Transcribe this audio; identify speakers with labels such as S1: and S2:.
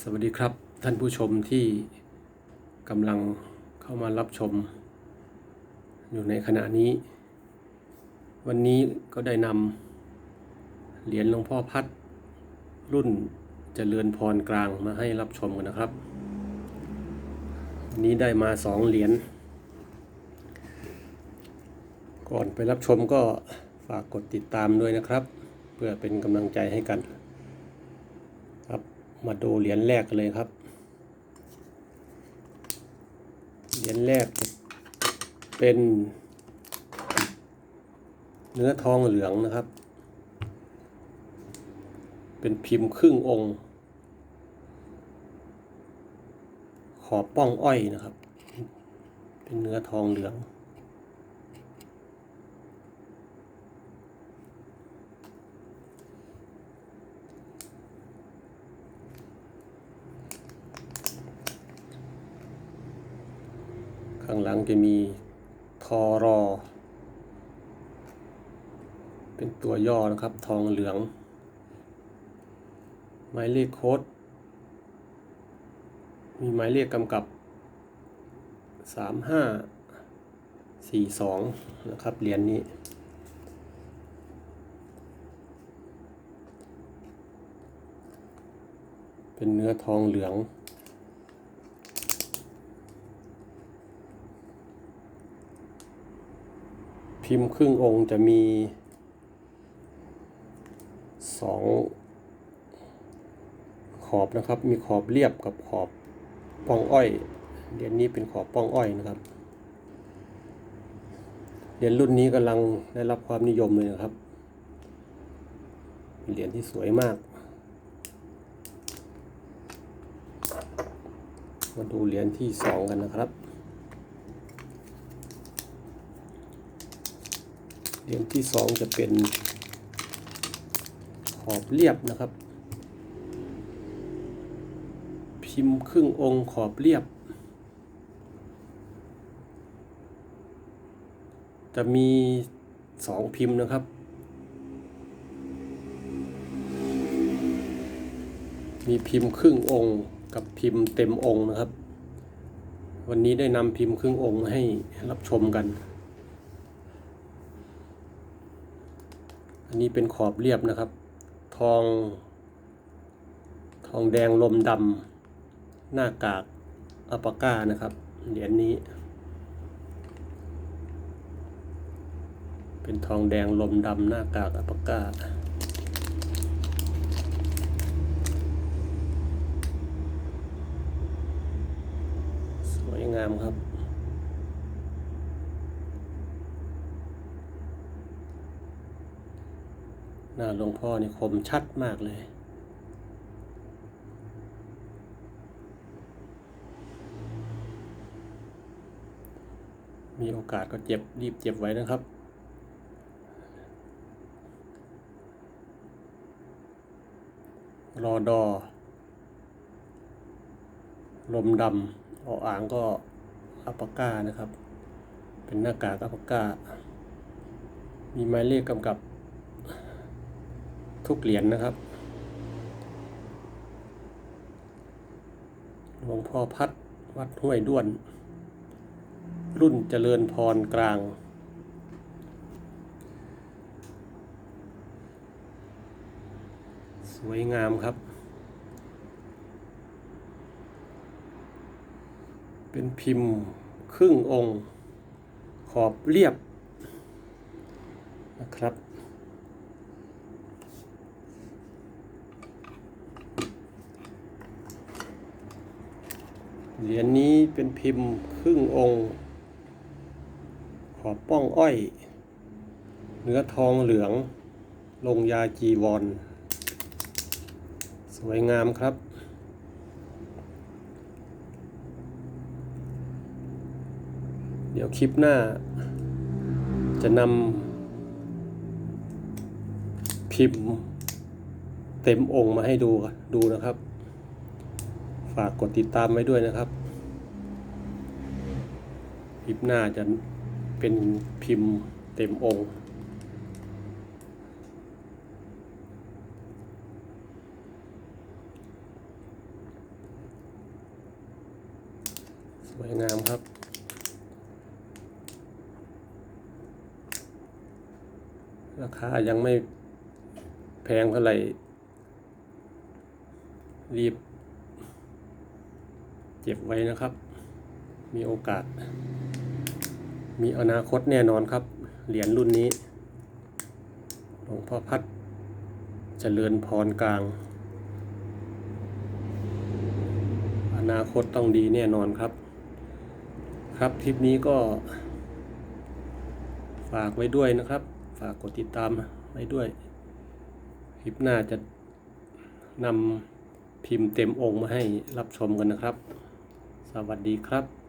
S1: สวัสดีครับท่านผู้ชมที่กำลังเข้ามารับชม อยู่ในขณะนี้ วันนี้ก็ได้นำเหรียญหลวงพ่อพัด รุ่นเจริญพรกลางมาให้รับชมกันนะครับ วันนี้ได้มาสองเหรียญก่อนไปรับชมก็ฝากกดติดตามด้วยนะครับ เพื่อเป็นกำลังใจให้กัน มาดูเหรียญแรกกันเลยครับ เหรียญแรกเป็น เนื้อทองเหลืองนะครับ เป็นพิมพ์ครึ่งองค์ ขอบป้องอ้อยนะครับ เป็นเนื้อทองเหลือง ข้างหลังจะมีทอรอ เป็นตัวย่อนะครับทองเหลือง หมายเลขโค้ด มีหมายเลขกำกับสามห้าสี่สองนะครับเหรียญนนี้เป็นเนื้อทองเหลือง พิมพ์ครึ่งองค์จะมีสองขอบนะครับ มีขอบเรียบกับขอบป้องอ้อยเหรียญนี้เป็นขอบป้องอ้อยนะครับเหรียญรุ่นนี้กำลังได้รับความนิยมเลยนะครับเหรียญที่สวยมาก มาดูเหรียญที่สองกันนะครับ เห รียญที่สองจะเป็นขอบเรียบนะครับ พิมพ์ครึ่งองค์ขอบเรียบ จะมีสองพิมพ์นะครับ มีพิมพ์ครึ่งองค์กับพิมพ์เต็มองค์นะครับ วันนี้ได้นำพิมพ์ครึ่งองค์ให้รับชมกัน อันนี้เป็นขอบเรียบนะครับ ทอง ทองแดงลมดำหน้ากากอัปปาก้านะครับเหรียญนี้ เป็นทองแดงลมดำหน้ากากอัปปาก้าสวยงามครับ หน้าหลวงพ่อนี่คมชัดมากเลย มีโอกาสก็เจ็บรีบเจ็บไว้นะครับ รอดอ ลมดำอออ่างก็อัปปาก้านะครับ เป็นหน้ากากอัปปาก้า มีหมายเลขกำกับ ทุกเหรียญนะครับ หลวงพ่อพัดวัดห้วยด้วน รุ่นเจริญพรกลาง สวยงามครับ เป็นพิมพ์ครึ่งองค์ ขอบเรียบนะครับ เหรียญนี้เป็นพิมพ์ครึ่งองค์ ขอบป้องอ้อย เนื้อทองเหลือง ลงยาจีวร สวยงามครับเดี๋ยวคลิปหน้า จะนำพิมพ์เต็มองค์มาให้ดูดูนะครับ ฝากกดติดตามไว้ด้วยนะครับ คลิปหน้าจะเป็นพิมพ์เต็มองค์นวยงามครับราคายังไม่แพงเท่าไหร่รีบ เก็บไว้นะครับ มีโอกาส มีอนาคตแน่นอนครับ เหรียญรุ่นนี้ หลวงพ่อพัดเจริญพรกลาง อนาคตต้องดีแน่นอนครับ ครับคลิปนี้ก็ ฝากไว้ด้วยนะครับ ฝากกดติดตามไว้ด้วย คลิปหน้าจะนำพิมพ์เต็มองค์มาให้รับชมกันนะครับ สวัสดีครับ